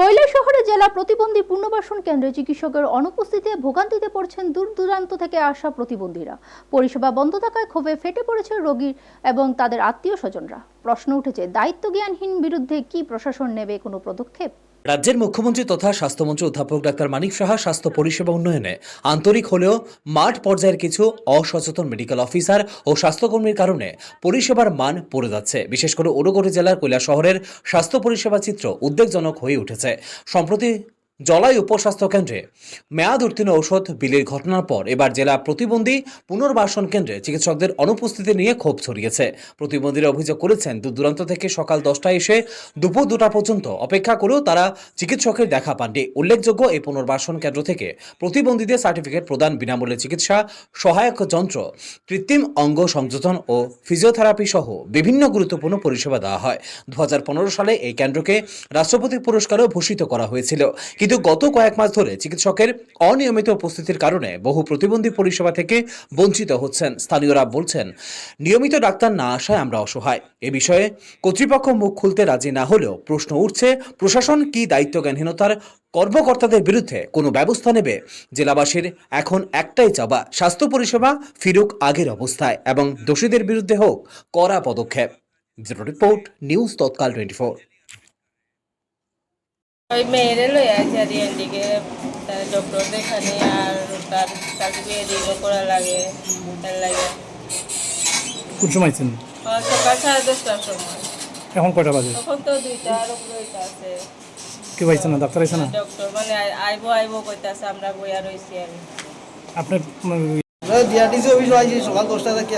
কৈলাসহরে জেলা প্রতিবন্ধী পুনর্বাসন কেন্দ্রে চিকিৎসকের অনুপস্থিতিতে ভোগান্তিতে পড়ছেন দূর দূরান্ত থেকে আসা প্রতিবন্ধীরা। পরিষেবা বন্ধ থাকায় ক্ষোভে ফেটে পড়েছে রোগী এবং তাদের আত্মীয় স্বজনরা। প্রশ্ন উঠেছে, দায়িত্বজ্ঞানহীন বিরুদ্ধে কি প্রশাসন নেবে কোনো পদক্ষেপ? রাজ্যের মুখ্যমন্ত্রী তথা স্বাস্থ্যমন্ত্রী অধ্যাপক ডাক্তার মানিক সাহা স্বাস্থ্য পরিষেবা উন্নয়নে আন্তরিক হলেও মাঠ পর্যায়ের কিছু অসচেতন মেডিকেল অফিসার ও স্বাস্থ্যকর্মীর কারণে পরিষেবার মান পড়ে যাচ্ছে। বিশেষ করে ঊনকোটি জেলার কৈলা শহরের স্বাস্থ্য পরিষেবা চিত্র উদ্বেগজনক হয়ে উঠেছে। সম্প্রতি জলাই উপস্বাস্থ্য কেন্দ্রে। মেয়াদ উত্তীর্ণ ঔষধ বিলির ঘটনার পর এবার জেলা প্রতিবন্ধী পুনর্বাসন কেন্দ্রে চিকিৎসকদের অনুপস্থিতি নিয়ে ক্ষোভ ছড়িয়েছে। প্রতিবন্ধীরা অভিযোগ করেছেন দূর দূরান্ত থেকে সকাল দশটায় এসে দুপুর দুটা পর্যন্ত অপেক্ষা করেও তারা চিকিৎসকের দেখা পাননি। উল্লেখযোগ্য, এই পুনর্বাসন কেন্দ্র থেকে প্রতিবন্ধীদের সার্টিফিকেট প্রদান বিনামূল্যে চিকিৎসা, সহায়ক যন্ত্র, কৃত্রিম অঙ্গ সংযোজন ও ফিজিওথেরাপি সহ বিভিন্ন গুরুত্বপূর্ণ পরিষেবা দেওয়া হয়। দু হাজার পনেরো সালে এই কেন্দ্রকে রাষ্ট্রপতি পুরস্কারও ভূষিত করা হয়েছিল। কিন্তু গত কয়েক মাস ধরে চিকিৎসকের অনিয়মিত উপস্থিতির কারণে বহু প্রতিবন্ধী পরিষেবা থেকে বঞ্চিত হচ্ছেন। স্থানীয়রা বলছেন, নিয়মিত ডাক্তার না আসায় আমরা অসহায়। এ বিষয়ে কর্তৃপক্ষ মুখ খুলতে রাজি না হলেও প্রশ্ন উঠছে, প্রশাসন কি দায়িত্বজ্ঞানহীনতার কর্মকর্তাদের বিরুদ্ধে কোনো ব্যবস্থা নেবে? জেলাবাসীর এখন একটাই চাওয়া, স্বাস্থ্য পরিষেবা ফিরুক আগের অবস্থায় এবং দোষীদের বিরুদ্ধে হোক কড়া পদক্ষেপ। রিপোর্ট, নিউজ তৎকাল টোয়েন্টি ওই মেয়েরে আছে আর এদিকে ডক্টর দেখানি আর তার তাকে বিয়ে দিনও করা লাগে তার লাগে। কোন সময় আর সকাল সাড়ে দশটার সময়। এখন কয়টা বাজে? তখন তো দুইটা আর আছে। কেউ আইছে না? ডাক্তার আইছে না? ডক্টর মানে আই- আইবো আইবো কইতাছে আমরা বইয়া রইছি আর আপনার উম, অফিস আইছি সকাল দশটা থেকে।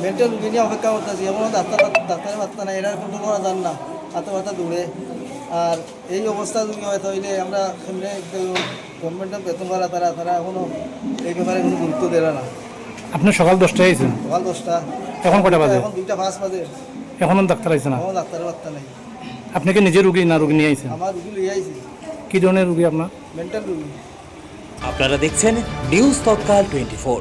মেন্টাল রুগী নিয়ে অপেক্ষা করতেছি। এমন ডাক্তার ডাক্তারের বার্তা নাই এরা কোনো করা যান না। হাতে বার্তা দৌড়ে আর এই অবস্থা যদি হয় তাহলে আমরা এমনি গভর্নমেন্টের বেতন করা তারা তারা এখনও এই ব্যাপারে কোনো গুরুত্ব দেয় না। আপনার সকাল দশটায় আইছেন? সকাল দশটা। এখন কটা বাজে? এখন দুইটা পাঁচ বাজে। এখনও ডাক্তার আইছে না? এখনও ডাক্তারের বার্তা নাই। আপনি কি নিজে রুগী না রুগী নিয়ে আইছেন? আমার রুগী লিয়ে আইছি। কি ধরনের রুগী আপনার? মেন্টাল রুগী। আপনারা দেখছেন নিউজ তৎকাল টোয়েন্টি ফোর